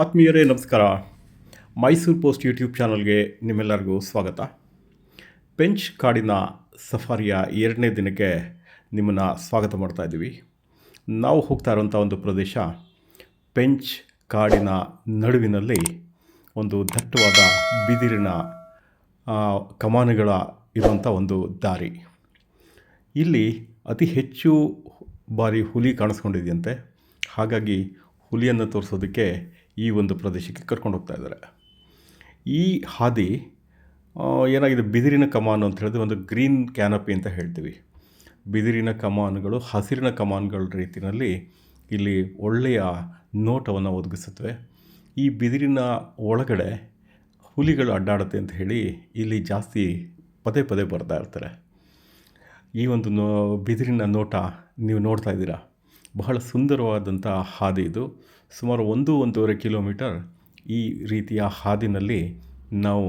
ಆತ್ಮೀಯರೇ, ನಮಸ್ಕಾರ. Mysuru post YouTube ಚಾನಲ್ಗೆ ನಿಮ್ಮೆಲ್ಲರಿಗೂ ಸ್ವಾಗತ. ಪೆಂಚ್ ಕಾಡಿನ ಸಫಾರಿಯ ಎರಡನೇ ದಿನಕ್ಕೆ ನಿಮ್ಮನ್ನು ಸ್ವಾಗತ ಮಾಡ್ತಾ ಇದ್ದೀವಿ. ನಾವು ಹೋಗ್ತಾ ಇರೋಂಥ ಒಂದು ಪ್ರದೇಶ, ಪೆಂಚ್ ಕಾಡಿನ ನಡುವಿನಲ್ಲಿ ಒಂದು ದಟ್ಟವಾದ ಬಿದಿರಿನ ಕಮಾನುಗಳ ಇರುವಂಥ ಒಂದು ದಾರಿ. ಇಲ್ಲಿ ಅತಿ ಹೆಚ್ಚು ಬಾರಿ ಹುಲಿ ಕಾಣಿಸ್ಕೊಂಡಿದೆಯಂತೆ. ಹಾಗಾಗಿ ಹುಲಿಯನ್ನು ತೋರಿಸೋದಕ್ಕೆ ಈ ಒಂದು ಪ್ರದೇಶಕ್ಕೆ ಕರ್ಕೊಂಡು ಹೋಗ್ತಾ ಇದ್ದಾರೆ. ಈ ಹಾದಿ ಏನಾಗಿದೆ? ಬಿದಿರಿನ ಕಮಾನು ಅಂತ ಹೇಳಿದ್ರೆ ಒಂದು ಗ್ರೀನ್ ಕ್ಯಾನಪಿ ಅಂತ ಹೇಳ್ತೀವಿ. ಬಿದಿರಿನ ಕಮಾನುಗಳು ಹಸಿರಿನ ಕಮಾನುಗಳ ರೀತಿಯಲ್ಲಿ ಇಲ್ಲಿ ಒಳ್ಳೆಯ ನೋಟವನ್ನು ಒದಗಿಸುತ್ತವೆ. ಈ ಬಿದಿರಿನ ಒಳಗಡೆ ಹುಲಿಗಳು ಅಡ್ಡಾಡುತ್ತೆ ಅಂತ ಹೇಳಿ ಇಲ್ಲಿ ಜಾಸ್ತಿ ಪದೇ ಪದೇ ಬರ್ತಾ ಇರ್ತಾರೆ. ಈ ಒಂದು ನೋ, ಬಿದಿರಿನ ನೋಟ ನೀವು ನೋಡ್ತಾ ಇದ್ದೀರಾ? ಬಹಳ ಸುಂದರವಾದಂಥ ಹಾದಿ ಇದು. ಸುಮಾರು ಒಂದು ಒಂದೂವರೆ ಕಿಲೋಮೀಟರ್ ಈ ರೀತಿಯ ಹಾದಿನಲ್ಲಿ ನಾವು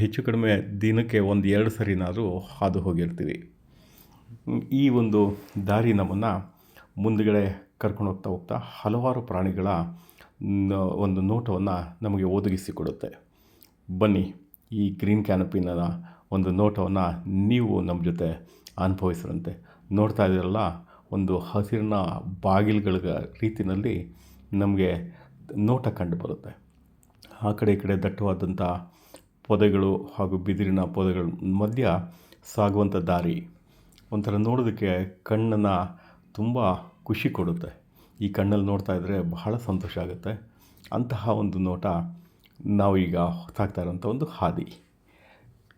ಹೆಚ್ಚು ಕಡಿಮೆ ದಿನಕ್ಕೆ ಒಂದು ಎರಡು ಸರಿನಾದರೂ ಹಾದು ಹೋಗಿರ್ತೀವಿ. ಈ ಒಂದು ದಾರಿ ನಮ್ಮನ್ನು ಮುಂದುಗಡೆ ಕರ್ಕೊಂಡು ಹೋಗ್ತಾ ಹೋಗ್ತಾ ಹಲವಾರು ಪ್ರಾಣಿಗಳ ಒಂದು ನೋಟವನ್ನು ನಮಗೆ ಒದಗಿಸಿಕೊಡುತ್ತೆ. ಬನ್ನಿ, ಈ ಗ್ರೀನ್ ಕ್ಯಾನಪಿನ ಒಂದು ನೋಟವನ್ನು ನೀವು ನಮ್ಮ ಜೊತೆ ಅನುಭವಿಸಿರಂತೆ. ನೋಡ್ತಾ ಇದ್ದೀರಲ್ಲ, ಒಂದು ಹಸಿರಿನ ಬಾಗಿಲುಗಳ ರೀತಿಯಲ್ಲಿ ನಮಗೆ ನೋಟ ಕಂಡು ಬರುತ್ತೆ. ಆ ಕಡೆ ಈ ಕಡೆ ದಟ್ಟವಾದಂಥ ಪೊದೆಗಳು ಹಾಗೂ ಬಿದಿರಿನ ಪೊದೆಗಳ ಮಧ್ಯ ಸಾಗುವಂಥ ದಾರಿ. ಒಂಥರ ನೋಡೋದಕ್ಕೆ ಕಣ್ಣನ್ನು ತುಂಬ ಖುಷಿ ಕೊಡುತ್ತೆ. ಈ ಕಣ್ಣಲ್ಲಿ ನೋಡ್ತಾ ಇದ್ದರೆ ಬಹಳ ಸಂತೋಷ ಆಗುತ್ತೆ. ಅಂತಹ ಒಂದು ನೋಟ ನಾವು ಈಗ ಇರೋಂಥ ಒಂದು ಹಾದಿ.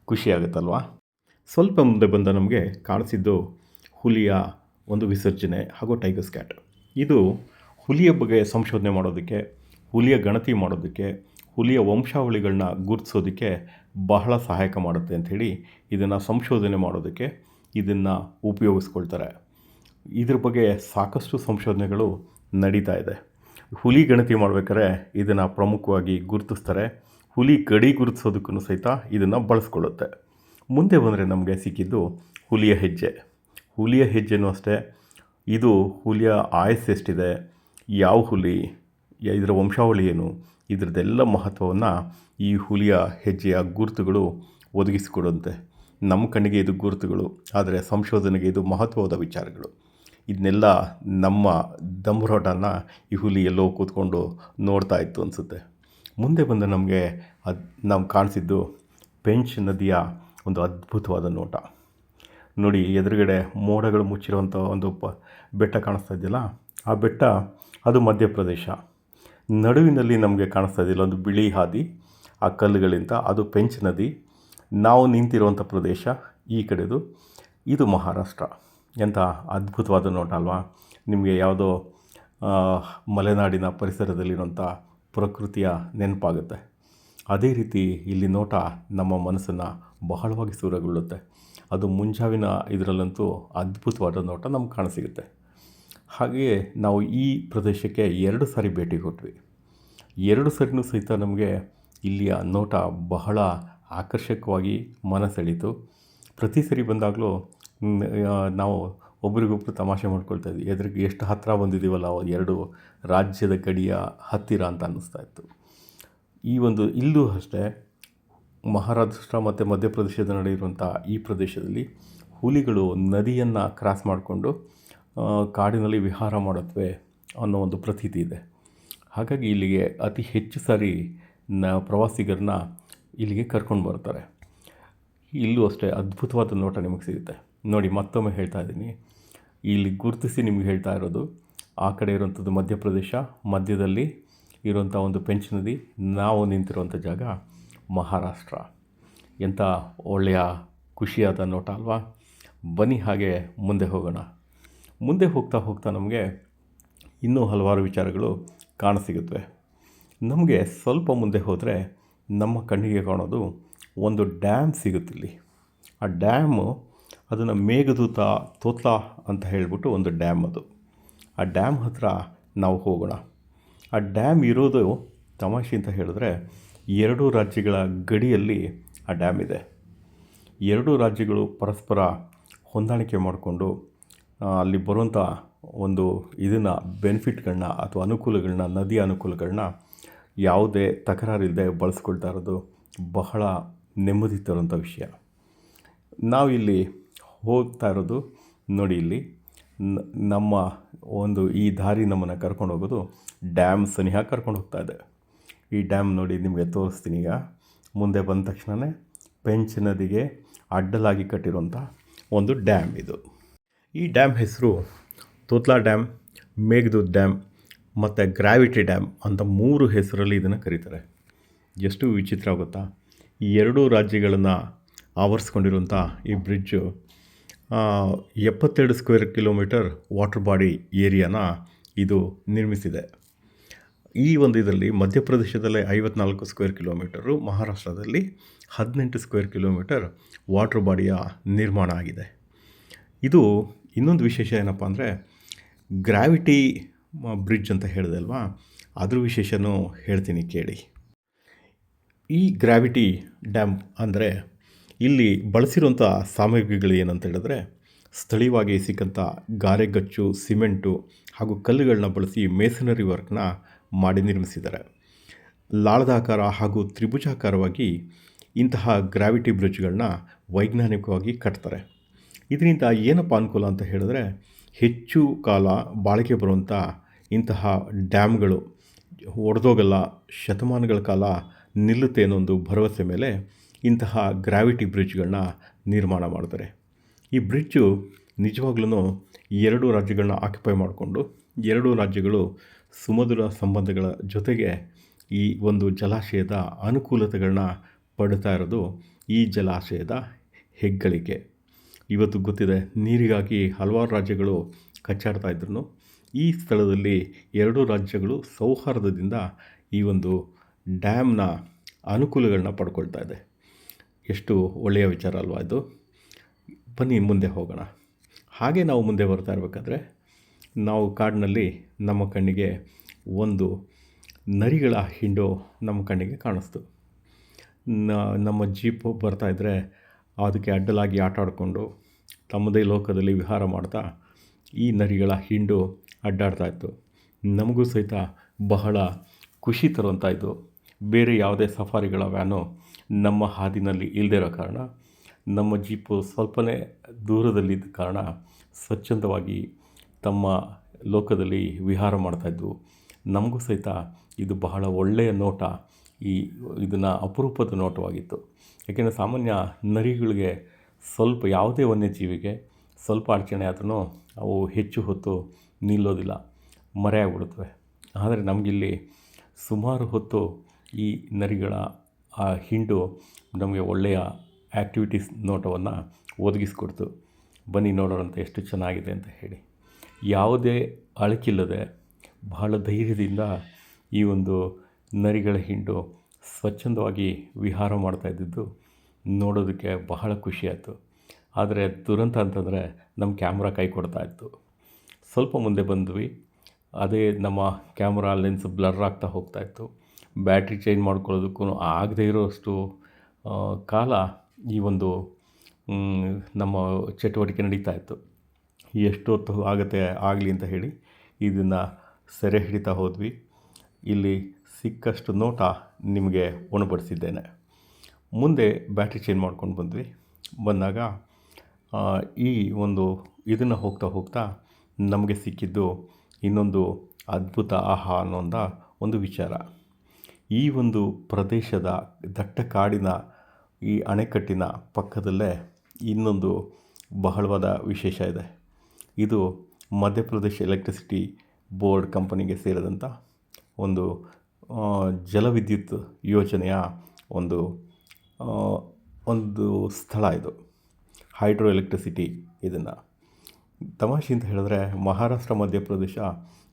ಖುಷಿ ಆಗುತ್ತಲ್ವಾ? ಸ್ವಲ್ಪ ಮುಂದೆ ಬಂದ ನಮಗೆ ಕಾಣಿಸಿದ್ದು ಹುಲಿಯ ಒಂದು ವಿಸರ್ಜನೆ ಹಾಗೂ ಟೈಗರ್ ಕ್ಯಾಟ್ ಇದು ಹುಲಿಯ ಬಗ್ಗೆ ಸಂಶೋಧನೆ ಮಾಡೋದಕ್ಕೆ, ಹುಲಿಯ ಗಣತಿ ಮಾಡೋದಕ್ಕೆ, ಹುಲಿಯ ವಂಶಾವಳಿಗಳನ್ನ ಗುರುತಿಸೋದಕ್ಕೆ ಬಹಳ ಸಹಾಯಕ ಮಾಡುತ್ತೆ ಅಂಥೇಳಿ ಇದನ್ನು ಸಂಶೋಧನೆ ಮಾಡೋದಕ್ಕೆ ಇದನ್ನು ಉಪಯೋಗಿಸ್ಕೊಳ್ತಾರೆ. ಇದ್ರ ಬಗ್ಗೆ ಸಾಕಷ್ಟು ಸಂಶೋಧನೆಗಳು ನಡೀತಾ ಇದೆ. ಹುಲಿ ಗಣತಿ ಮಾಡ್ಬೇಕಾದ್ರೆ ಇದನ್ನು ಪ್ರಮುಖವಾಗಿ ಗುರುತಿಸ್ತಾರೆ. ಹುಲಿ ಗಡಿ ಗುರುತಿಸೋದಕ್ಕೂ ಸಹಿತ ಇದನ್ನು ಬಳಸ್ಕೊಳ್ಳುತ್ತೆ. ಮುಂದೆ ಬಂದರೆ ನಮಗೆ ಸಿಕ್ಕಿದ್ದು ಹುಲಿಯ ಹೆಜ್ಜೆ. ಹುಲಿಯ ಹೆಜ್ಜೆನೂ ಅಷ್ಟೇ. ಇದು ಹುಲಿಯ ಆಯಸ್ಸು ಎಷ್ಟಿದೆ? ಯಾವ ಹುಲಿ ಇದರ ವಂಶಾವಳಿ ಏನು? ಇದರದ್ದೆಲ್ಲ ಮಹತ್ವವನ್ನು ಈ ಹುಲಿಯ ಹೆಜ್ಜೆಯ ಗುರುತುಗಳು ಒದಗಿಸಿಕೊಡುವಂತೆ. ನಮ್ಮ ಕಣ್ಣಿಗೆ ಇದು ಗುರುತುಗಳು, ಆದರೆ ಸಂಶೋಧನೆಗೆ ಇದು ಮಹತ್ವವಾದ ವಿಚಾರಗಳು. ಇದನ್ನೆಲ್ಲ ನಮ್ಮ ದಂಬರೋಟನ ಈ ಹುಲಿ ಎಲ್ಲೋ ಕೂತ್ಕೊಂಡು ನೋಡ್ತಾ ಇತ್ತು ಅನಿಸುತ್ತೆ. ಮುಂದೆ ಬಂದು ನಮಗೆ ಅದು ನಾವು ಕಾಣಿಸಿದ್ದು ಪೆಂಚ್ ನದಿಯ ಒಂದು ಅದ್ಭುತವಾದ ನೋಟ. ನೋಡಿ, ಎದುರುಗಡೆ ಮೋಡಗಳು ಮುಚ್ಚಿರುವಂಥ ಒಂದು ಬೆಟ್ಟ ಕಾಣಿಸ್ತಾ ಇದೆಯಲ್ಲ, ಆ ಬೆಟ್ಟ ಅದು ಮಧ್ಯಪ್ರದೇಶ. ನಡುವಿನಲ್ಲಿ ನಮಗೆ ಕಾಣಿಸ್ತಾ ಇದೆಯಲ್ಲ ಒಂದು ಬಿಳಿ ಹಾದಿ, ಆ ಕಲ್ಲುಗಳಿಂದ, ಅದು ಪೆಂಚ್ ನದಿ. ನಾವು ನಿಂತಿರುವಂಥ ಪ್ರದೇಶ ಈ ಕಡೆದು. ಇದು ಮಹಾರಾಷ್ಟ್ರ. ಎಂಥ ಅದ್ಭುತವಾದ ನೋಟ ಅಲ್ವಾ? ನಿಮಗೆ ಯಾವುದೋ ಮಲೆನಾಡಿನ ಪರಿಸರದಲ್ಲಿರುವಂಥ ಪ್ರಕೃತಿಯ ನೆನಪಾಗುತ್ತೆ. ಅದೇ ರೀತಿ ಇಲ್ಲಿ ನೋಟ ನಮ್ಮ ಮನಸ್ಸನ್ನು ಬಹಳವಾಗಿ ಸೂರಗೊಳ್ಳುತ್ತೆ. ಅದು ಮುಂಜಾವಿನ ಇದರಲ್ಲಂತೂ ಅದ್ಭುತವಾದ ನೋಟ ನಮ್ಗೆ ಕಾಣಸಿಗುತ್ತೆ. ಹಾಗೆಯೇ ನಾವು ಈ ಪ್ರದೇಶಕ್ಕೆ ಎರಡು ಸಾರಿ ಭೇಟಿ ಕೊಟ್ವಿ. ಎರಡು ಸರಿನೂ ಸಹಿತ ನಮಗೆ ಇಲ್ಲಿಯ ನೋಟ ಬಹಳ ಆಕರ್ಷಕವಾಗಿ ಮನಸೆಳೀತು ಪ್ರತಿ ಸರಿ ಬಂದಾಗಲೂ ನಾವು ಒಬ್ರಿಗೊಬ್ರು ತಮಾಷೆ ಮಾಡ್ಕೊಳ್ತಾ ಇದ್ವಿ. ಎದ್ರಿಗೆ ಎಷ್ಟು ಹತ್ತಿರ ಬಂದಿದ್ದೀವಲ್ಲ ಎರಡು ರಾಜ್ಯದ ಗಡಿಯ ಹತ್ತಿರ ಅಂತ ಅನ್ನಿಸ್ತಾ ಇತ್ತು. ಈ ಒಂದು ಇಲ್ಲೂ ಅಷ್ಟೇ, ಮಹಾರಾಷ್ಟ್ರ ಮತ್ತು ಮಧ್ಯಪ್ರದೇಶದ ನಡೆಯಿರುವಂಥ ಈ ಪ್ರದೇಶದಲ್ಲಿ ಹುಲಿಗಳು ನದಿಯನ್ನು ಕ್ರಾಸ್ ಮಾಡಿಕೊಂಡು ಕಾಡಿನಲ್ಲಿ ವಿಹಾರ ಮಾಡುತ್ತವೆ ಅನ್ನೋ ಒಂದು ಪ್ರತೀತಿ ಇದೆ. ಹಾಗಾಗಿ ಇಲ್ಲಿಗೆ ಅತಿ ಹೆಚ್ಚು ಸಾರಿ ನ ಪ್ರವಾಸಿಗರನ್ನ ಇಲ್ಲಿಗೆ ಕರ್ಕೊಂಡು ಬರ್ತಾರೆ ಇಲ್ಲೂ ಅಷ್ಟೇ ಅದ್ಭುತವಾದ ನೋಟ ನಿಮಗೆ ಸಿಗುತ್ತೆ. ನೋಡಿ, ಮತ್ತೊಮ್ಮೆ ಹೇಳ್ತಾ ಇದ್ದೀನಿ. ಇಲ್ಲಿ ಗುರುತಿಸಿ ನಿಮಗೆ ಹೇಳ್ತಾ ಇರೋದು, ಆ ಕಡೆ ಇರುವಂಥದ್ದು ಮಧ್ಯಪ್ರದೇಶ, ಮಧ್ಯದಲ್ಲಿ ಇರುವಂಥ ಒಂದು ಪೆಂಚ್ ನದಿ, ನಾವು ನಿಂತಿರುವಂಥ ಜಾಗ ಮಹಾರಾಷ್ಟ್ರ. ಎಂಥ ಒಳ್ಳೆಯ, ಖುಷಿಯಾದ ನೋಟ ಅಲ್ವಾ? ಬನ್ನಿ ಹಾಗೆ ಮುಂದೆ ಹೋಗೋಣ. ಮುಂದೆ ಹೋಗ್ತಾ ಹೋಗ್ತಾ ನಮಗೆ ಇನ್ನೂ ಹಲವಾರು ವಿಚಾರಗಳು ಕಾಣಸಿಗುತ್ತವೆ. ನಮಗೆ ಸ್ವಲ್ಪ ಮುಂದೆ ಹೋದರೆ ನಮ್ಮ ಕಣ್ಣಿಗೆ ಕಾಣೋದು ಒಂದು ಡ್ಯಾಮ್ ಸಿಗುತ್ತಿಲ್ಲಿ. ಆ ಡ್ಯಾಮು ಅದನ್ನು ಮೇಘದೂತ ತೋತ್ಲ ಅಂತ ಹೇಳಿಬಿಟ್ಟು ಒಂದು ಡ್ಯಾಮ್ ಅದು. ಆ ಡ್ಯಾಮ್ ಹತ್ರ ನಾವು ಹೋಗೋಣ. ಆ ಡ್ಯಾಮ್ ಇರೋದು ತಮಾಷೆ ಅಂತ ಹೇಳಿದ್ರೆ ಎರಡೂ ರಾಜ್ಯಗಳ ಗಡಿಯಲ್ಲಿ ಆ ಡ್ಯಾಮ್ ಇದೆ. ಎರಡೂ ರಾಜ್ಯಗಳು ಪರಸ್ಪರ ಹೊಂದಾಣಿಕೆ ಮಾಡಿಕೊಂಡು ಅಲ್ಲಿ ಬರುವಂಥ ಒಂದು ಇದನ್ನು ಬೆನಿಫಿಟ್ಗಳನ್ನ ಅಥವಾ ಅನುಕೂಲಗಳನ್ನ ನದಿಯ ಅನುಕೂಲಗಳನ್ನ ಯಾವುದೇ ತಕರಾರಿಲ್ಲದೆ ಬಳಸ್ಕೊಳ್ತಾ ಇರೋದು ಬಹಳ ನೆಮ್ಮದಿ ತರುವಂಥ ವಿಷಯ. ನಾವಿಲ್ಲಿ ಹೋಗ್ತಾ ಇರೋದು ನೋಡಿ ಇಲ್ಲಿ. ನಮ್ಮ ಒಂದು ಈ ದಾರಿ ನಮ್ಮನ್ನು ಕರ್ಕೊಂಡು ಹೋಗೋದು ಡ್ಯಾಮ್ ಸನಿಹ ಕರ್ಕೊಂಡು ಹೋಗ್ತಾ ಇದೆ. ಈ ಡ್ಯಾಮ್ ನೋಡಿ ನಿಮಗೆ ತೋರಿಸ್ತೀನಿ ಈಗ. ಮುಂದೆ ಬಂದ ತಕ್ಷಣವೇ ಪೆಂಚ್ ನದಿಗೆ ಅಡ್ಡಲಾಗಿ ಕಟ್ಟಿರುವಂಥ ಒಂದು ಡ್ಯಾಮ್ ಇದು. ಈ ಡ್ಯಾಮ್ ಹೆಸರು ತೋತ್ಲಾ ಡ್ಯಾಮ್, ಮೇಘದೂತ್ ಡ್ಯಾಮ್ ಮತ್ತು ಗ್ರಾವಿಟಿ ಡ್ಯಾಮ್ ಅಂತ ಮೂರು ಹೆಸರಲ್ಲಿ ಇದನ್ನು ಕರೀತಾರೆ. ಎಷ್ಟು ವಿಚಿತ್ರ ಗೊತ್ತಾ? ಈ ಎರಡೂ ರಾಜ್ಯಗಳನ್ನು ಆವರಿಸ್ಕೊಂಡಿರುವಂಥ ಈ ಬ್ರಿಡ್ಜು ಎಪ್ಪತ್ತೆರಡು ಸ್ಕ್ವೇರ್ ಕಿಲೋಮೀಟರ್ ವಾಟರ್ ಬಾಡಿ ಏರಿಯಾನ ಇದು ನಿರ್ಮಿಸಿದೆ. ಈ ಒಂದು ಇದರಲ್ಲಿ ಮಧ್ಯಪ್ರದೇಶದಲ್ಲೇ ಐವತ್ನಾಲ್ಕು ಸ್ಕ್ವೇರ್ ಕಿಲೋಮೀಟರು, ಮಹಾರಾಷ್ಟ್ರದಲ್ಲಿ ಹದಿನೆಂಟು ಸ್ಕ್ವೇರ್ ಕಿಲೋಮೀಟರ್ ವಾಟರ್ ಬಾಡಿಯ ನಿರ್ಮಾಣ ಆಗಿದೆ. ಇದು ಇನ್ನೊಂದು ವಿಶೇಷ ಏನಪ್ಪ ಅಂದರೆ ಗ್ರಾವಿಟಿ ಬ್ರಿಡ್ಜ್ ಅಂತ ಹೇಳಿದೆ ಅಲ್ವಾ? ಅದ್ರ ವಿಶೇಷನೂ ಹೇಳ್ತೀನಿ ಕೇಳಿ. ಈ ಗ್ರಾವಿಟಿ ಡ್ಯಾಮ್ ಅಂದರೆ ಇಲ್ಲಿ ಬಳಸಿರುವಂಥ ಸಾಮಗ್ರಿಗಳು ಏನಂತ ಹೇಳಿದ್ರೆ ಸ್ಥಳೀಯವಾಗಿ ಸಿಕ್ಕಂಥ ಗಾರೆಗಚ್ಚು, ಸಿಮೆಂಟು ಹಾಗೂ ಕಲ್ಲುಗಳನ್ನ ಬಳಸಿ ಮೇಸನರಿ ವರ್ಕ್ನ ಮಾಡಿ ನಿರ್ಮಿಸಿದ್ದಾರೆ. ಲಾಳದಾಕಾರ ಹಾಗೂ ತ್ರಿಭುಜಾಕಾರವಾಗಿ ಇಂತಹ ಗ್ರಾವಿಟಿ ಬ್ರಿಡ್ಜ್ಗಳನ್ನ ವೈಜ್ಞಾನಿಕವಾಗಿ ಕಟ್ತಾರೆ. ಇದರಿಂದ ಏನಪ್ಪ ಅನುಕೂಲ ಅಂತ ಹೇಳಿದ್ರೆ ಹೆಚ್ಚು ಕಾಲ ಬಾಳಿಕೆ ಬರುವಂಥ ಇಂತಹ ಡ್ಯಾಮ್ಗಳು, ಒಡೆದೋಗಲ್ಲ, ಶತಮಾನಗಳ ಕಾಲ ನಿಲ್ಲುತ್ತೆ ಅನ್ನೋ ಒಂದು ಭರವಸೆ ಮೇಲೆ ಇಂತಹ ಗ್ರಾವಿಟಿ ಬ್ರಿಡ್ಜ್ಗಳನ್ನ ನಿರ್ಮಾಣ ಮಾಡ್ತಾರೆ ಈ ಬ್ರಿಡ್ಜು ನಿಜವಾಗ್ಲೂ ಎರಡು ರಾಜ್ಯಗಳನ್ನ ಆಕ್ಯುಪೈ ಮಾಡಿಕೊಂಡು ಎರಡೂ ರಾಜ್ಯಗಳು ಸುಮಧುರ ಸಂಬಂಧಗಳ ಜೊತೆಗೆ ಈ ಒಂದು ಜಲಾಶಯದ ಅನುಕೂಲತೆಗಳನ್ನ ಪಡ್ತಾ ಇರೋದು ಈ ಜಲಾಶಯದ ಹೆಗ್ಗಳಿಕೆ. ಇವತ್ತು ಗೊತ್ತಿದೆ, ನೀರಿಗಾಗಿ ಹಲವಾರು ರಾಜ್ಯಗಳು ಕಚ್ಚಾಡ್ತಾ ಇದ್ರು ಈ ಸ್ಥಳದಲ್ಲಿ ಎರಡೂ ರಾಜ್ಯಗಳು ಸೌಹಾರ್ದದಿಂದ ಈ ಒಂದು ಡ್ಯಾಮ್ನ ಅನುಕೂಲಗಳನ್ನ ಪಡ್ಕೊಳ್ತಾ ಇದೆ. ಎಷ್ಟು ಒಳ್ಳೆಯ ವಿಚಾರ ಅಲ್ವಾ ಇದು? ಬನ್ನಿ, ಮುಂದೆ ಹೋಗೋಣ. ಹಾಗೆ ನಾವು ಮುಂದೆ ಬರ್ತಾ ಇರಬೇಕಾದ್ರೆ, ನಾವು ಕಾಡಿನಲ್ಲಿ ನಮ್ಮ ಕಣ್ಣಿಗೆ ಒಂದು ನರಿಗಳ ಹಿಂಡು ನಮ್ಮ ಕಣ್ಣಿಗೆ ಕಾಣಿಸ್ತು. ನಮ್ಮ ಜೀಪು ಬರ್ತಾಯಿದ್ರೆ ಅದಕ್ಕೆ ಅಡ್ಡಲಾಗಿ ಆಟ ಆಡಿಕೊಂಡು ತಮ್ಮದೇ ಲೋಕದಲ್ಲಿ ವಿಹಾರ ಮಾಡ್ತಾ ಈ ನರಿಗಳ ಹಿಂಡು ಅಡ್ಡಾಡ್ತಾ ಇತ್ತು. ನಮಗೂ ಸಹಿತ ಬಹಳ ಖುಷಿ ತರುವಂಥ ಇದು ಬೇರೆ ಯಾವುದೇ ಸಫಾರಿಗಳ ವ್ಯಾನು ನಮ್ಮ ಹಾದಿನಲ್ಲಿ ಇಲ್ಲದೇ ಇರೋ ಕಾರಣ, ನಮ್ಮ ಜೀಪು ಸ್ವಲ್ಪನೇ ದೂರದಲ್ಲಿದ್ದ ಕಾರಣ ಸ್ವಚ್ಛಂದವಾಗಿ ತಮ್ಮ ಲೋಕದಲ್ಲಿ ವಿಹಾರ ಮಾಡ್ತಾಯಿದ್ವು ನಮಗೂ ಸಹಿತ ಇದು ಬಹಳ ಒಳ್ಳೆಯ ನೋಟ. ಈ ಇದನ್ನು ಅಪರೂಪದ ನೋಟವಾಗಿತ್ತು. ಏಕೆಂದರೆ ಸಾಮಾನ್ಯ ನರಿಗಳಿಗೆ ಸ್ವಲ್ಪ ಯಾವುದೇ ವನ್ಯಜೀವಿಗೆ ಸ್ವಲ್ಪ ಅಡಚಣೆ ಆದ್ರೂ ಅವು ಹೆಚ್ಚು ಹೊತ್ತು ನಿಲ್ಲೋದಿಲ್ಲ ಮರೆಯಾಗ್ಬಿಡುತ್ತವೆ ಆದರೆ ನಮಗಿಲ್ಲಿ ಸುಮಾರು ಹೊತ್ತು ಈ ನರಿಗಳ, ಆ ಹಿಂಡು ನಮಗೆ ಒಳ್ಳೆಯ ಆ್ಯಕ್ಟಿವಿಟೀಸ್ ನೋಟವನ್ನು ಒದಗಿಸ್ಕೊಡ್ತು. ಬನ್ನಿ ನೋಡೋರಂತೆ ಎಷ್ಟು ಚೆನ್ನಾಗಿದೆ ಅಂತ ಹೇಳಿ. ಯಾವುದೇ ಅಳಕಿಲ್ಲದೆ ಬಹಳ ಧೈರ್ಯದಿಂದ ಈ ಒಂದು ನರಿಗಳ ಹಿಂಡು ಸ್ವಚ್ಛಂದವಾಗಿ ವಿಹಾರ ಮಾಡ್ತಾ ಇದ್ದಿದ್ದು ನೋಡೋದಕ್ಕೆ ಬಹಳ ಖುಷಿಯಾಯಿತು ಆದರೆ ದುರಂತ ಅಂತಂದರೆ ನಮ್ಮ ಕ್ಯಾಮ್ರಾ ಕೈ ಕೊಡ್ತಾ ಇತ್ತು. ಸ್ವಲ್ಪ ಮುಂದೆ ಬಂದ್ವಿ. ಅದೇ ನಮ್ಮ ಕ್ಯಾಮ್ರಾ ಲೆನ್ಸ್ ಬ್ಲರ್ ಆಗ್ತಾ ಹೋಗ್ತಾ ಇತ್ತು. ಬ್ಯಾಟ್ರಿ ಚೇಂಜ್ ಮಾಡ್ಕೊಳ್ಳೋದಕ್ಕೂ ಆಗದೇ ಇರೋಷ್ಟು ಕಾಲ ಈ ಒಂದು ನಮ್ಮ ಚಟುವಟಿಕೆ ನಡೀತಾ ಇತ್ತು. ಎಷ್ಟೊತ್ತು ಆಗುತ್ತೆ, ಆಗಲಿ ಅಂತ ಹೇಳಿ ಇದನ್ನು ಸೆರೆ ಹಿಡಿತಾ ಹೋದ್ವಿ. ಇಲ್ಲಿ ಸಿಕ್ಕಷ್ಟು ನೋಟ ನಿಮಗೆ ಉಣಬಡಿಸಿದ್ದೇನೆ. ಮುಂದೆ ಬ್ಯಾಟ್ರಿ ಚೇಂಜ್ ಮಾಡ್ಕೊಂಡು ಬಂದ್ವಿ. ಬಂದಾಗ ಈ ಒಂದು ಇದನ್ನು ಹೋಗ್ತಾ ಹೋಗ್ತಾ ನಮಗೆ ಸಿಕ್ಕಿದ್ದು ಇನ್ನೊಂದು ಅದ್ಭುತ ಆಹಾ ಅನ್ನೋಂಥ ಒಂದು ವಿಚಾರ. ಈ ಒಂದು ಪ್ರದೇಶದ ದಟ್ಟ ಕಾಡಿನ ಈ ಅಣೆಕಟ್ಟಿನ ಪಕ್ಕದಲ್ಲೇ ಇನ್ನೊಂದು ಬಹಳವಾದ ವಿಶೇಷ ಇದೆ. ಇದು ಮಧ್ಯಪ್ರದೇಶ ಎಲೆಕ್ಟ್ರಿಸಿಟಿ ಬೋರ್ಡ್ ಕಂಪನಿಗೆ ಸೇರಿದಂಥ ಒಂದು ಜಲವಿದ್ಯುತ್ ಯೋಜನೆಯ ಒಂದು ಒಂದು ಸ್ಥಳ ಇದು. ಹೈಡ್ರೋ ಎಲೆಕ್ಟ್ರಿಸಿಟಿ ಇದನ್ನು. ತಮಾಷೆ ಅಂತ ಹೇಳಿದ್ರೆ ಮಹಾರಾಷ್ಟ್ರ, ಮಧ್ಯಪ್ರದೇಶ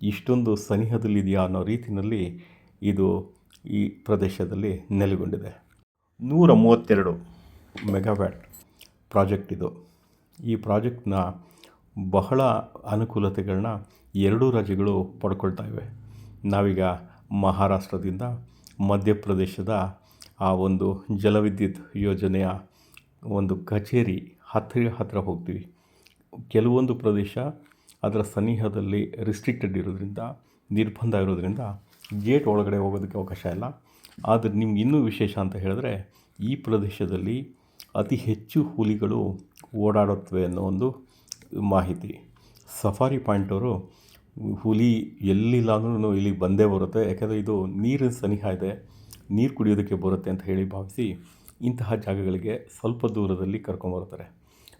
ಇಷ್ಟೊಂದು ಸನಿಹದಲ್ಲಿದೆಯಾ ಅನ್ನೋ ರೀತಿಯಲ್ಲಿ ಇದು ಈ ಪ್ರದೇಶದಲ್ಲಿ ನೆಲೆಗೊಂಡಿದೆ. ನೂರ ಮೂವತ್ತೆರಡು ಮೆಗಾವ್ಯಾಟ್ ಪ್ರಾಜೆಕ್ಟ್ ಇದು. ಈ ಪ್ರಾಜೆಕ್ಟ್ನ ಬಹಳ ಅನುಕೂಲತೆಗಳನ್ನ ಎರಡೂ ರಾಜ್ಯಗಳು ಪಡ್ಕೊಳ್ತಾ ಇವೆ. ನಾವೀಗ ಮಹಾರಾಷ್ಟ್ರದಿಂದ ಮಧ್ಯಪ್ರದೇಶದ ಆ ಒಂದು ಜಲವಿದ್ಯುತ್ ಯೋಜನೆಯ ಒಂದು ಕಚೇರಿ ಹತ್ತಿರ ಹತ್ತಿರ ಹೋಗ್ತೀವಿ. ಕೆಲವೊಂದು ಪ್ರದೇಶ ಅದರ ಸನಿಹದಲ್ಲಿ ರಿಸ್ಟ್ರಿಕ್ಟೆಡ್ ಇರೋದ್ರಿಂದ, ನಿರ್ಬಂಧ ಇರೋದ್ರಿಂದ ಗೇಟ್ ಒಳಗಡೆ ಹೋಗೋದಕ್ಕೆ ಅವಕಾಶ ಇಲ್ಲ. ಆದರೆ ನಿಮ್ಗೆ ಇನ್ನೂ ವಿಶೇಷ ಅಂತ ಹೇಳಿದ್ರೆ, ಈ ಪ್ರದೇಶದಲ್ಲಿ ಅತಿ ಹೆಚ್ಚು ಹುಲಿಗಳು ಓಡಾಡುತ್ತವೆ ಅನ್ನೋ ಒಂದು ಮಾಹಿತಿ. ಸಫಾರಿ ಪಾಯಿಂಟ್ ಅವರು ಹುಲಿ ಎಲ್ಲಿಲ್ಲ ಅಂದ್ರೂ ಇಲ್ಲಿಗೆ ಬಂದೇ ಬರುತ್ತೆ. ಯಾಕೆಂದರೆ ಇದು ನೀರಿನ ಸನಿಹ ಇದೆ. ನೀರು ಕುಡಿಯೋದಕ್ಕೆ ಬರುತ್ತೆ ಅಂತ ಹೇಳಿ ಭಾವಿಸಿ ಇಂತಹ ಜಾಗಗಳಿಗೆ ಸ್ವಲ್ಪ ದೂರದಲ್ಲಿ ಕರ್ಕೊಂಬರ್ತಾರೆ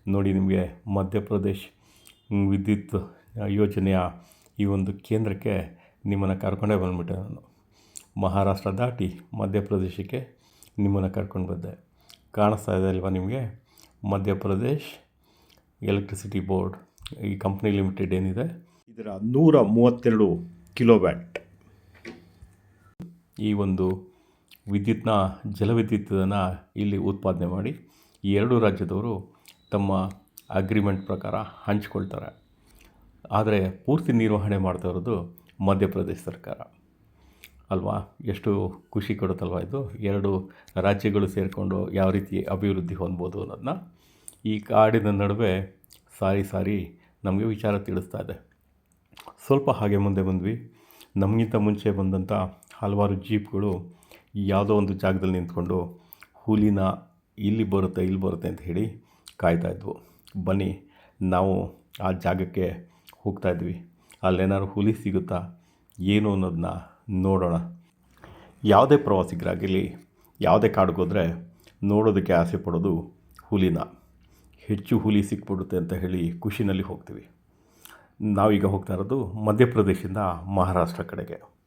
ನೋಡಿ ನಿಮಗೆ ಮಧ್ಯಪ್ರದೇಶ್ ವಿದ್ಯುತ್ ಯೋಜನೆಯ ಈ ಒಂದು ಕೇಂದ್ರಕ್ಕೆ ನಿಮ್ಮನ್ನು ಕರ್ಕೊಂಡೇ ಬಂದುಬಿಟ್ಟೆ ನಾನು. ಮಹಾರಾಷ್ಟ್ರ ದಾಟಿ ಮಧ್ಯಪ್ರದೇಶಕ್ಕೆ ನಿಮ್ಮನ್ನು ಕರ್ಕೊಂಡು ಬಂದೆ. ಕಾಣಿಸ್ತಾ ಇದೆ ಅಲ್ವಾ ನಿಮಗೆ? ಮಧ್ಯಪ್ರದೇಶ್ ಎಲೆಕ್ಟ್ರಿಸಿಟಿ ಬೋರ್ಡ್ ಈ ಕಂಪ್ನಿ ಲಿಮಿಟೆಡ್ ಏನಿದೆ? ಇದರ ನೂರ ಮೂವತ್ತೆರಡು ಕಿಲೋವ್ಯಾಟ್ ಈ ಒಂದು ವಿದ್ಯುತ್ನ ಜಲವಿದ್ಯುತ್ತನ್ನು ಇಲ್ಲಿ ಉತ್ಪಾದನೆ ಮಾಡಿ ಈ ಎರಡೂ ರಾಜ್ಯದವರು ತಮ್ಮ ಅಗ್ರಿಮೆಂಟ್ ಪ್ರಕಾರ ಹಂಚಿಕೊಳ್ತಾರೆ. ಆದರೆ ಪೂರ್ತಿ ನಿರ್ವಹಣೆ ಮಾಡ್ತಾ ಇರೋದು ಮಧ್ಯಪ್ರದೇಶ ಸರ್ಕಾರ. ಅಲ್ವಾ? ಎಷ್ಟು ಖುಷಿ ಕೊಡುತ್ತಲ್ವ ಇದು? ಎರಡು ರಾಜ್ಯಗಳು ಸೇರಿಕೊಂಡು ಯಾವ ರೀತಿ ಅಭಿವೃದ್ಧಿ ಹೊಂದ್ಬೋದು ಅನ್ನೋದನ್ನ ಈ ಕಾಡಿನ ನಡುವೆ ಸಾರಿ ಸಾರಿ ನಮಗೆ ವಿಚಾರ ತಿಳಿಸ್ತಾ ಇದೆ. ಸ್ವಲ್ಪ ಹಾಗೆ ಮುಂದೆ ಬಂದ್ವಿ. ನಮಗಿಂತ ಮುಂಚೆ ಬಂದಂಥ ಹಲವಾರು ಜೀಪ್ಗಳು ಯಾವುದೋ ಒಂದು ಜಾಗದಲ್ಲಿ ನಿಂತ್ಕೊಂಡು ಹುಲಿನ ಇಲ್ಲಿ ಬರುತ್ತೆ ಇಲ್ಲಿ ಬರುತ್ತೆ ಅಂತ ಹೇಳಿ ಕಾಯ್ತಾ ಇದ್ವು. ಬನ್ನಿ, ನಾವು ಆ ಜಾಗಕ್ಕೆ ಹೋಗ್ತಾ ಇದ್ವಿ. ಅಲ್ಲೇನಾದ್ರು ಹುಲಿ ಸಿಗುತ್ತಾ ಏನು ಅನ್ನೋದನ್ನ ನೋಡೋಣ. ಯಾವುದೇ ಪ್ರವಾಸಿಗರಾಗಿರಲಿ, ಯಾವುದೇ ಕಾಡಿಗೋದ್ರೆ ನೋಡೋದಕ್ಕೆ ಆಸೆ ಪಡೋದು ಹುಲಿನ. ಹೆಚ್ಚು ಹುಲಿ ಸಿಕ್ಬಿಡುತ್ತೆ ಅಂತ ಹೇಳಿ ಖುಷಿನಲ್ಲಿ ಹೋಗ್ತೀವಿ. ನಾವೀಗ ಹೋಗ್ತಾ ಇರೋದು ಮಧ್ಯಪ್ರದೇಶದಿಂದ ಮಹಾರಾಷ್ಟ್ರ ಕಡೆಗೆ.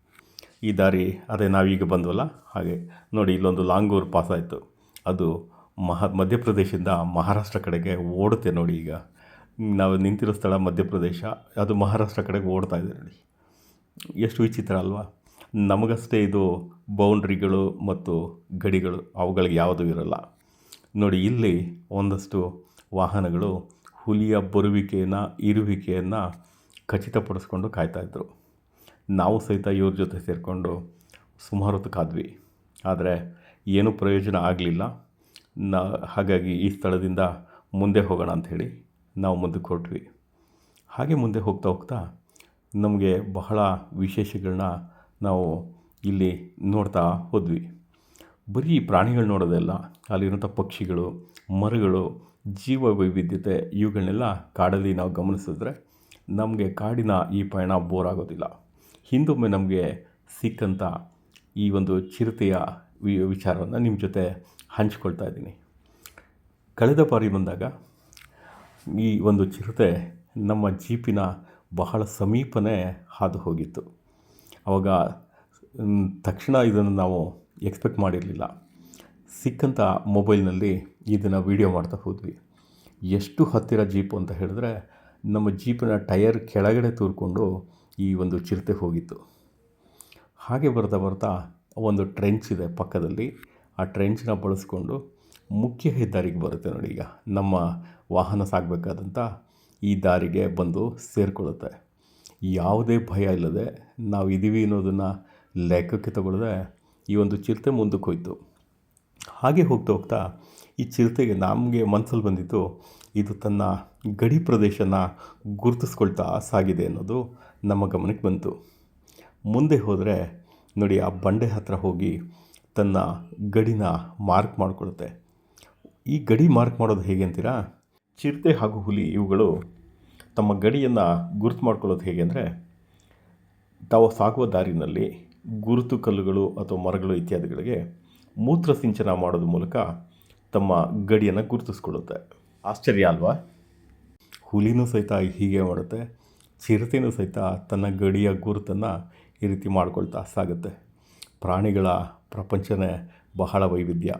ಈ ದಾರಿ ಅದೇ ನಾವೀಗ ಬಂದ್ವಲ್ಲ? ಹಾಗೆ ನೋಡಿ, ಇಲ್ಲೊಂದು ಲಾಂಗೂರ್ ಪಾಸ್ ಆಯಿತು. ಅದು ಮಹ, ಮಧ್ಯಪ್ರದೇಶದಿಂದ ಮಹಾರಾಷ್ಟ್ರ ಕಡೆಗೆ ಓಡುತ್ತೆ ನೋಡಿ ಈಗ. ನಾವು ನಿಂತಿರೋ ಸ್ಥಳ ಮಧ್ಯಪ್ರದೇಶ, ಅದು ಮಹಾರಾಷ್ಟ್ರ ಕಡೆಗೆ ಓಡ್ತಾ ಇದೆ ನೋಡಿ. ಎಷ್ಟು ವಿಚಿತ್ರ ಅಲ್ವಾ? ನಮಗಷ್ಟೇ ಇದು ಬೌಂಡ್ರಿಗಳು ಮತ್ತು ಗಡಿಗಳು, ಅವುಗಳಿಗೆ ಯಾವುದೂ ಇರಲ್ಲ. ನೋಡಿ, ಇಲ್ಲಿ ಒಂದಷ್ಟು ವಾಹನಗಳು ಹುಲಿಯ ಬರುವಿಕೆಯನ್ನು, ಇರುವಿಕೆಯನ್ನು ಖಚಿತಪಡಿಸ್ಕೊಂಡು ಕಾಯ್ತಾಯಿದ್ರು ನಾವು ಸಹಿತ ಇವ್ರ ಜೊತೆ ಸೇರಿಕೊಂಡು ಸುಮಾರು ಹೊತ್ತು ಕಾದ್ವಿ. ಆದರೆ ಏನೂ ಪ್ರಯೋಜನ ಆಗಲಿಲ್ಲ. ನಾ, ಹಾಗಾಗಿ ಈ ಸ್ಥಳದಿಂದ ಮುಂದೆ ಹೋಗೋಣ ಅಂಥೇಳಿ ನಾವು ಮುಂದಕ್ಕೆ ಹೊರಟ್ವಿ. ಹಾಗೆ ಮುಂದೆ ಹೋಗ್ತಾ ಹೋಗ್ತಾ ನಮಗೆ ಬಹಳ ವಿಶೇಷಗಳನ್ನ ನಾವು ಇಲ್ಲಿ ನೋಡ್ತಾ ಹೋದ್ವಿ. ಬರೀ ಪ್ರಾಣಿಗಳು ನೋಡೋದಲ್ಲ ಅಲ್ಲಿರುವಂಥ ಪಕ್ಷಿಗಳು, ಮರಗಳು, ಜೀವ ವೈವಿಧ್ಯತೆ ಇವುಗಳನ್ನೆಲ್ಲ ಕಾಡಲ್ಲಿ ನಾವು ಗಮನಿಸಿದ್ರೆ ನಮಗೆ ಕಾಡಿನ ಈ ಪಯಣ ಬೋರ್ ಆಗೋದಿಲ್ಲ. ಹಿಂದೊಮ್ಮೆ ನಮಗೆ ಸಿಕ್ಕಂಥ ಈ ಒಂದು ಚಿರತೆಯ ವಿಚಾರವನ್ನು ನಿಮ್ಮ ಜೊತೆ ಹಂಚಿಕೊಳ್ತಾ ಇದ್ದೀನಿ. ಕಳೆದ ಬಾರಿ ಬಂದಾಗ ಈ ಒಂದು ಚಿರತೆ ನಮ್ಮ ಜೀಪಿನ ಬಹಳ ಸಮೀಪನೇ ಹಾದು ಹೋಗಿತ್ತು. ಆವಾಗ ತಕ್ಷಣ ಇದನ್ನು ನಾವು ಎಕ್ಸ್ಪೆಕ್ಟ್ ಮಾಡಿರಲಿಲ್ಲ. ಸಿಕ್ಕಂಥ ಮೊಬೈಲ್ನಲ್ಲಿ ಇದನ್ನು ವೀಡಿಯೋ ಮಾಡ್ತಾ ಹೋದ್ವಿ. ಎಷ್ಟು ಹತ್ತಿರ ಜೀಪು ಅಂತ ಹೇಳಿದ್ರೆ ನಮ್ಮ ಜೀಪಿನ ಟಯರ್ ಕೆಳಗಡೆ ತೂರ್ಕೊಂಡು ಈ ಒಂದು ಚಿರತೆ ಹೋಗಿತ್ತು. ಹಾಗೆ ಬರ್ತಾ ಬರ್ತಾ ಒಂದು ಟ್ರೆಂಚ್ ಇದೆ ಪಕ್ಕದಲ್ಲಿ. ಆ ಟ್ರೆಂಚ್ನ ಬಳಸ್ಕೊಂಡು ಮುಖ್ಯ ಹೆದ್ದಾರಿಗೆ ಬರುತ್ತೆ ನೋಡಿ ಈಗ. ನಮ್ಮ ವಾಹನ ಸಾಗಬೇಕಾದಂಥ ಈ ದಾರಿಗೆ ಬಂದು ಸೇರಿಕೊಳ್ಳುತ್ತೆ. ಯಾವುದೇ ಭಯ ಇಲ್ಲದೆ ನಾವು ಇದ್ದೀವಿ ಅನ್ನೋದನ್ನು ಲೆಕ್ಕಕ್ಕೆ ತಗೊಳ್ಳದೆ ಈ ಒಂದು ಚಿರತೆ ಮುಂದಕ್ಕೆ ಹೋಯಿತು. ಹಾಗೆ ಹೋಗ್ತಾ ಹೋಗ್ತಾ ಈ ಚಿರತೆಗೆ ನಮಗೆ ಮನಸ್ಸಲ್ಲಿ ಬಂದಿತ್ತು ಇದು ತನ್ನ ಗಡಿ ಪ್ರದೇಶನ ಗುರುತಿಸ್ಕೊಳ್ತಾ ಸಾಗಿದೆ ಅನ್ನೋದು ನಮ್ಮ ಗಮನಕ್ಕೆ ಬಂತು. ಮುಂದೆ ಹೋದರೆ ನೋಡಿ, ಆ ಬಂಡೆ ಹತ್ರ ಹೋಗಿ ತನ್ನ ಗಡಿನ ಮಾರ್ಕ್ ಮಾಡಿಕೊಡುತ್ತೆ ಈ ಗಡಿ ಮಾರ್ಕ್ ಮಾಡೋದು ಹೇಗೆ ಅಂತೀರಾ? ಚಿರತೆ ಹಾಗೂ ಹುಲಿ ಇವುಗಳು ತಮ್ಮ ಗಡಿಯನ್ನು ಗುರುತು ಮಾಡ್ಕೊಳ್ಳೋದು ಹೇಗೆ ಅಂದರೆ, ತಾವು ಸಾಗುವ ದಾರಿನಲ್ಲಿ ಗುರುತು ಕಲ್ಲುಗಳು ಅಥವಾ ಮರಗಳು ಇತ್ಯಾದಿಗಳಿಗೆ ಮೂತ್ರ ಸಿಂಚನ ಮಾಡೋದ್ರ ಮೂಲಕ ತಮ್ಮ ಗಡಿಯನ್ನು ಗುರುತಿಸ್ಕೊಳ್ಳುತ್ತೆ. ಆಶ್ಚರ್ಯ ಅಲ್ವಾ? ಹುಲಿನೂ ಸಹಿತ ಹೀಗೆ ಮಾಡುತ್ತೆ. ಚಿರತೆನೂ ಸಹಿತ ತನ್ನ ಗಡಿಯ ಗುರುತನ್ನು ಈ ರೀತಿ ಮಾಡ್ಕೊಳ್ತಾ ಸಾಗುತ್ತೆ. ಪ್ರಾಣಿಗಳ ಪ್ರಪಂಚನೇ ಬಹಳ ವೈವಿಧ್ಯ.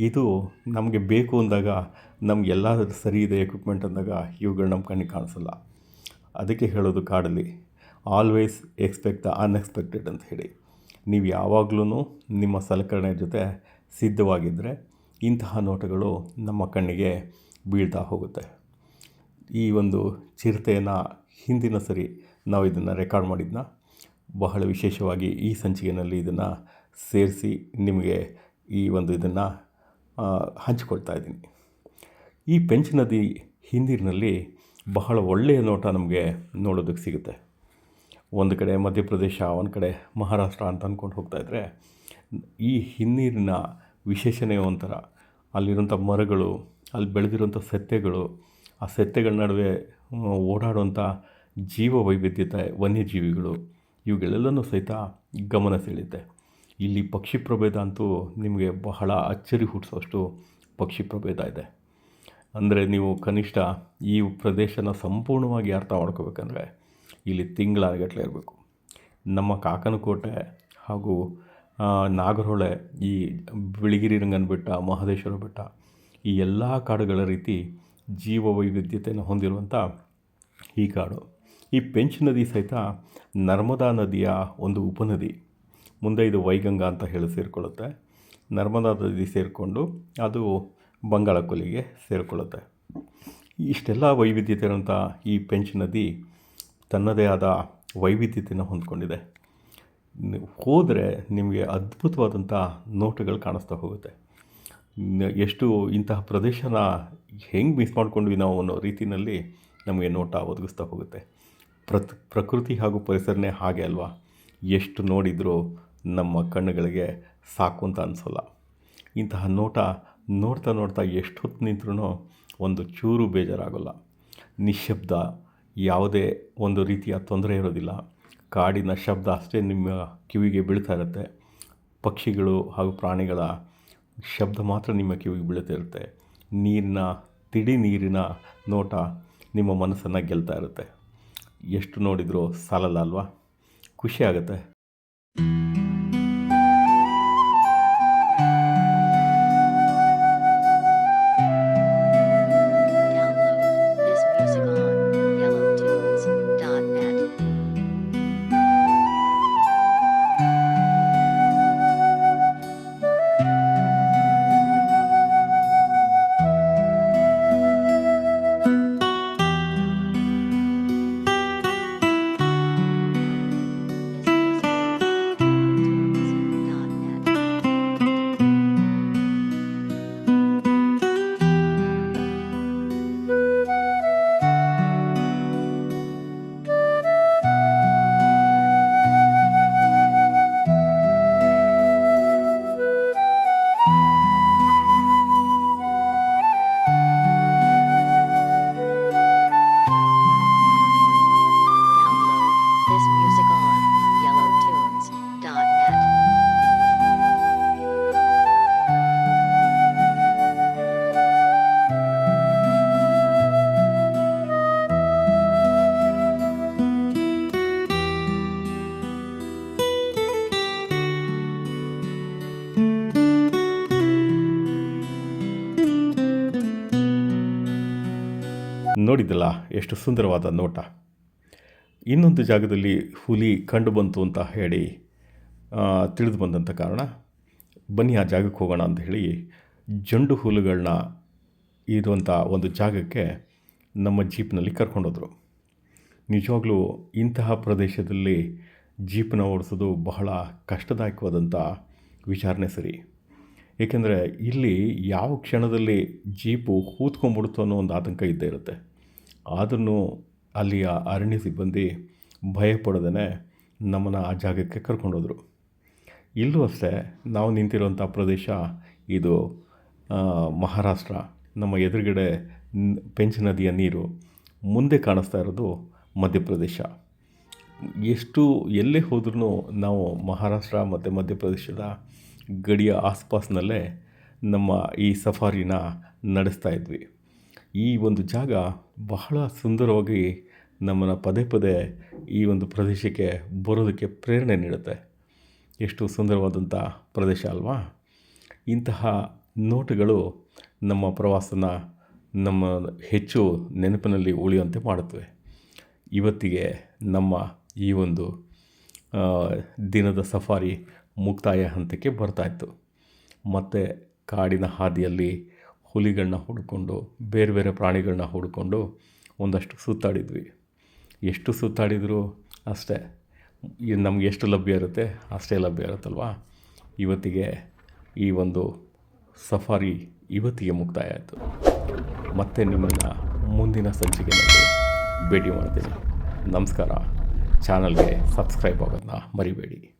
ಇದು ನಮಗೆ ಬೇಕು ಅಂದಾಗ ನಮಗೆಲ್ಲ ಸರಿ ಇದೆ ಎಕ್ವಿಪ್ಮೆಂಟ್ ಅಂದಾಗ ಇವುಗಳು ನಮ್ಮ ಕಣ್ಣಿಗೆ ಕಾಣಿಸಲ್ಲ. ಅದಕ್ಕೆ ಹೇಳೋದು ಕಾಡಲ್ಲಿ ಆಲ್ವೇಸ್ ಎಕ್ಸ್ಪೆಕ್ಟ್ ದ ಅನ್ಎಕ್ಸ್ಪೆಕ್ಟೆಡ್ ಅಂತ ಹೇಳಿ. ನೀವು ಯಾವಾಗಲೂ ನಿಮ್ಮ ಸಲಕರಣೆ ಜೊತೆ ಸಿದ್ಧವಾಗಿದ್ದರೆ ಇಂತಹ ನೋಟಗಳು ನಮ್ಮ ಕಣ್ಣಿಗೆ ಬೀಳ್ತಾ ಹೋಗುತ್ತೆ. ಈ ಒಂದು ಚಿರತೆಯನ್ನು ಹಿಂದಿನ ಸರಿ ನಾವು ಇದನ್ನು ರೆಕಾರ್ಡ್ ಮಾಡಿದ್ನ, ಬಹಳ ವಿಶೇಷವಾಗಿ ಈ ಸಂಚಿಕೆಯಲ್ಲಿ ಇದನ್ನು ಸೇರಿಸಿ ನಿಮಗೆ ಈ ಒಂದು ಇದನ್ನು ಹಂಚಿಕೊಳ್ತಾ ಇದ್ದೀನಿ. ಈ ಪೆಂಚ್ ನದಿ ಹಿಂದಿರಿನಲ್ಲಿ ಬಹಳ ಒಳ್ಳೆಯ ನೋಟ ನಮಗೆ ನೋಡೋದಕ್ಕೆ ಸಿಗುತ್ತೆ. ಒಂದು ಕಡೆ ಮಧ್ಯಪ್ರದೇಶ, ಒಂದು ಕಡೆ ಮಹಾರಾಷ್ಟ್ರ ಅಂತ ಅಂದ್ಕೊಂಡು ಹೋಗ್ತಾಯಿದ್ರೆ ಈ ಹಿನ್ನೀರಿನ ವಿಶೇಷಣೆ ಒಂಥರ ಅಲ್ಲಿರೋಂಥ ಮರಗಳು, ಅಲ್ಲಿ ಬೆಳೆದಿರೋಂಥ ಸಸ್ಯಗಳು, ಆ ಸಸ್ಯಗಳ ನಡುವೆ ಓಡಾಡುವಂಥ ಜೀವ ವೈವಿಧ್ಯತೆ ವನ್ಯಜೀವಿಗಳು ಇವುಗಳೆಲ್ಲನೂ ಸಹಿತ ಗಮನ ಸೆಳೆಯುತ್ತೆ. ಇಲ್ಲಿ ಪಕ್ಷಿ ಪ್ರಭೇದ ಅಂತೂ ನಿಮಗೆ ಬಹಳ ಅಚ್ಚರಿ ಹುಟ್ಟಿಸೋಷ್ಟು ಪಕ್ಷಿ ಪ್ರಭೇದ ಇದೆ. ಅಂದರೆ ನೀವು ಕನಿಷ್ಠ ಈ ಪ್ರದೇಶನ ಸಂಪೂರ್ಣವಾಗಿ ಅರ್ಥ ಮಾಡ್ಕೋಬೇಕಂದ್ರೆ ಇಲ್ಲಿ ತಿಂಗಳಾಗಟ್ಲೆ ಇರಬೇಕು. ನಮ್ಮ ಕಾಕನಕೋಟೆ ಹಾಗೂ ನಾಗರಹೊಳೆ, ಈ ಬಿಳಿಗಿರಿ ರಂಗನ ಬೆಟ್ಟ, ಮಹದೇಶ್ವರ ಬೆಟ್ಟ ಈ ಎಲ್ಲ ಕಾಡುಗಳ ರೀತಿ ಜೀವ ವೈವಿಧ್ಯತೆಯನ್ನು ಹೊಂದಿರುವಂಥ ಈ ಕಾಡು. ಈ ಪೆಂಚ್ ನದಿ ಸಹಿತ ನರ್ಮದಾ ನದಿಯ ಒಂದು ಉಪನದಿ, ಮುಂದೆ ಇದು ವೈಗಂಗಾ ಅಂತ ಹೇಳಿ ಸೇರಿಕೊಳ್ಳುತ್ತೆ. ನರ್ಮದಾ ನದಿ ಸೇರಿಕೊಂಡು ಅದು ಬಂಗಾಳ ಕೊಲಿಗೆ ಸೇರಿಕೊಳ್ಳುತ್ತೆ. ಇಷ್ಟೆಲ್ಲ ವೈವಿಧ್ಯತೆ ಇರುವಂಥ ಈ ಪೆಂಚ್ ನದಿ ತನ್ನದೇ ಆದ ವೈವಿಧ್ಯತೆಯನ್ನು ಹೊಂದ್ಕೊಂಡಿದೆ. ಹೋದರೆ ನಿಮಗೆ ಅದ್ಭುತವಾದಂಥ ನೋಟಗಳು ಕಾಣಿಸ್ತಾ ಹೋಗುತ್ತೆ. ಎಷ್ಟು ಇಂತಹ ಪ್ರದೇಶನ ಹೆಂಗೆ ಮಿಸ್ ಮಾಡ್ಕೊಂಡ್ವಿ ನಾವು ಅನ್ನೋ ರೀತಿಯಲ್ಲಿ ನಮಗೆ ನೋಟ ಒದಗಿಸ್ತಾ ಹೋಗುತ್ತೆ. ಪ್ರತ್, ಪ್ರಕೃತಿ ಹಾಗೂ ಪರಿಸರನೇ ಹಾಗೆ ಅಲ್ವಾ? ಎಷ್ಟು ನೋಡಿದರೂ ನಮ್ಮ ಕಣ್ಣುಗಳಿಗೆ ಸಾಕು ಅಂತ ಅನಿಸೋಲ್ಲ. ಇಂತಹ ನೋಟ ನೋಡ್ತಾ ನೋಡ್ತಾ ಎಷ್ಟು ಹೊತ್ತು ನಿಂತ್ರೂ ಒಂದು ಚೂರು ಬೇಜಾರಾಗೋಲ್ಲ. ನಿಶಬ್ದ ಯಾವುದೇ ಒಂದು ರೀತಿಯ ತೊಂದರೆ ಇರೋದಿಲ್ಲ. ಕಾಡಿನ ಶಬ್ದ ಅಷ್ಟೇ ನಿಮ್ಮ ಕಿವಿಗೆ ಬೀಳ್ತಾ ಇರುತ್ತೆ. ಪಕ್ಷಿಗಳು ಹಾಗೂ ಪ್ರಾಣಿಗಳ ಶಬ್ದ ಮಾತ್ರ ನಿಮ್ಮ ಕಿವಿಗೆ ಬೀಳುತ್ತಿರುತ್ತೆ. ನೀರಿನ, ತಿಡಿ ನೀರಿನ ನೋಟ ನಿಮ್ಮ ಮನಸ್ಸನ್ನು ಗೆಲ್ತಾ ಇರುತ್ತೆ. ಎಷ್ಟು ನೋಡಿದರೂ ಸಾಲಲ್ಲ ಅಲ್ವಾ? ಖುಷಿ ಆಗುತ್ತೆ. ನೋಡಿದ್ದಲ್ಲ, ಎಷ್ಟು ಸುಂದರವಾದ ನೋಟ. ಇನ್ನೊಂದು ಜಾಗದಲ್ಲಿ ಹುಲಿ ಕಂಡು ಬಂತು ಅಂತ ಹೇಳಿ ತಿಳಿದು ಬಂದಂಥ ಕಾರಣ, ಬನ್ನಿ ಆ ಜಾಗಕ್ಕೆ ಹೋಗೋಣ ಅಂತ ಹೇಳಿ ಜಂಡು ಹುಲ್ಲುಗಳನ್ನ ಇರುವಂಥ ಒಂದು ಜಾಗಕ್ಕೆ ನಮ್ಮ ಜೀಪ್ನಲ್ಲಿ ಕರ್ಕೊಂಡೋದ್ರು. ನಿಜವಾಗ್ಲೂ ಇಂತಹ ಪ್ರದೇಶದಲ್ಲಿ ಜೀಪನ್ನ ಓಡಿಸೋದು ಬಹಳ ಕಷ್ಟದಾಯಕವಾದಂಥ ವಿಚಾರಣೆ ಸರಿ. ಏಕೆಂದರೆ ಇಲ್ಲಿ ಯಾವ ಕ್ಷಣದಲ್ಲಿ ಜೀಪು ಹೂತ್ಕೊಂಡ್ಬಿಡ್ತು ಅನ್ನೋ ಒಂದು ಆತಂಕ ಇದ್ದೇ ಇರುತ್ತೆ. ಆದ್ರೂ ಅಲ್ಲಿಯ ಅರಣ್ಯ ಸಿಬ್ಬಂದಿ ಭಯ ಪಡದೇ ನಮ್ಮನ್ನು ಆ ಜಾಗಕ್ಕೆ ಕರ್ಕೊಂಡೋದ್ರು. ಇಲ್ಲೂ ಅಷ್ಟೇ ನಾವು ನಿಂತಿರುವಂಥ ಪ್ರದೇಶ ಇದು ಮಹಾರಾಷ್ಟ್ರ. ನಮ್ಮ ಎದುರುಗಡೆ ಪೆಂಚ್ ನದಿಯ ನೀರು ಮುಂದೆ ಕಾಣಿಸ್ತಾ ಇರೋದು ಮಧ್ಯಪ್ರದೇಶ. ಎಷ್ಟು, ಎಲ್ಲೇ ಹೋದ್ರೂ ನಾವು ಮಹಾರಾಷ್ಟ್ರ ಮತ್ತು ಮಧ್ಯಪ್ರದೇಶದ ಗಡಿಯ ಆಸ್ಪಾಸ್ನಲ್ಲೇ ನಮ್ಮ ಈ ಸಫಾರಿನ ನಡೆಸ್ತಾ ಇದ್ವಿ. ಈ ಒಂದು ಜಾಗ ಬಹಳ ಸುಂದರವಾಗಿ ನಮ್ಮನ್ನು ಪದೇ ಪದೇ ಈ ಒಂದು ಪ್ರದೇಶಕ್ಕೆ ಬರೋದಕ್ಕೆ ಪ್ರೇರಣೆ ನೀಡುತ್ತೆ. ಎಷ್ಟು ಸುಂದರವಾದಂಥ ಪ್ರದೇಶ ಅಲ್ವಾ? ಇಂತಹ ನೋಟಗಳು ನಮ್ಮ ಪ್ರವಾಸನ ನಮ್ಮ ಹೆಚ್ಚು ನೆನಪಿನಲ್ಲಿ ಉಳಿಯುವಂತೆ ಮಾಡುತ್ತವೆ. ಇವತ್ತಿಗೆ ನಮ್ಮ ಈ ಒಂದು ದಿನದ ಸಫಾರಿ ಮುಕ್ತಾಯ ಹಂತಕ್ಕೆ ಬರ್ತಾಯಿತ್ತು ಮತ್ತು ಕಾಡಿನ ಹಾದಿಯಲ್ಲಿ ಹುಲಿಗಳನ್ನ ಹುಡ್ಕೊಂಡು, ಬೇರೆ ಬೇರೆ ಪ್ರಾಣಿಗಳನ್ನ ಹುಡ್ಕೊಂಡು ಒಂದಷ್ಟು ಸುತ್ತಾಡಿದ್ವಿ. ಎಷ್ಟು ಸುತ್ತಾಡಿದರೂ ಅಷ್ಟೇ. ನಮ್ಗೆ ಎಷ್ಟು ಲಭ್ಯ ಇರುತ್ತೆ? ಅಷ್ಟೇ ಲಭ್ಯ ಇರುತ್ತಲ್ವಾ? ಇವತ್ತಿಗೆ ಈ ಒಂದು ಸಫಾರಿ ಇವತ್ತಿಗೆ ಮುಕ್ತಾಯ ಆಯಿತು ಮತ್ತೆ ನಿಮ್ಮನ್ನು ಮುಂದಿನ ಸಂಚಿಕೆಯಲ್ಲಿ ಭೇಟಿ ಮಾಡ್ತೀನಿ. ನಮಸ್ಕಾರ. ಚಾನಲ್ಗೆ ಸಬ್ಸ್ಕ್ರೈಬ್ ಆಗೋದನ್ನ ಮರಿಬೇಡಿ.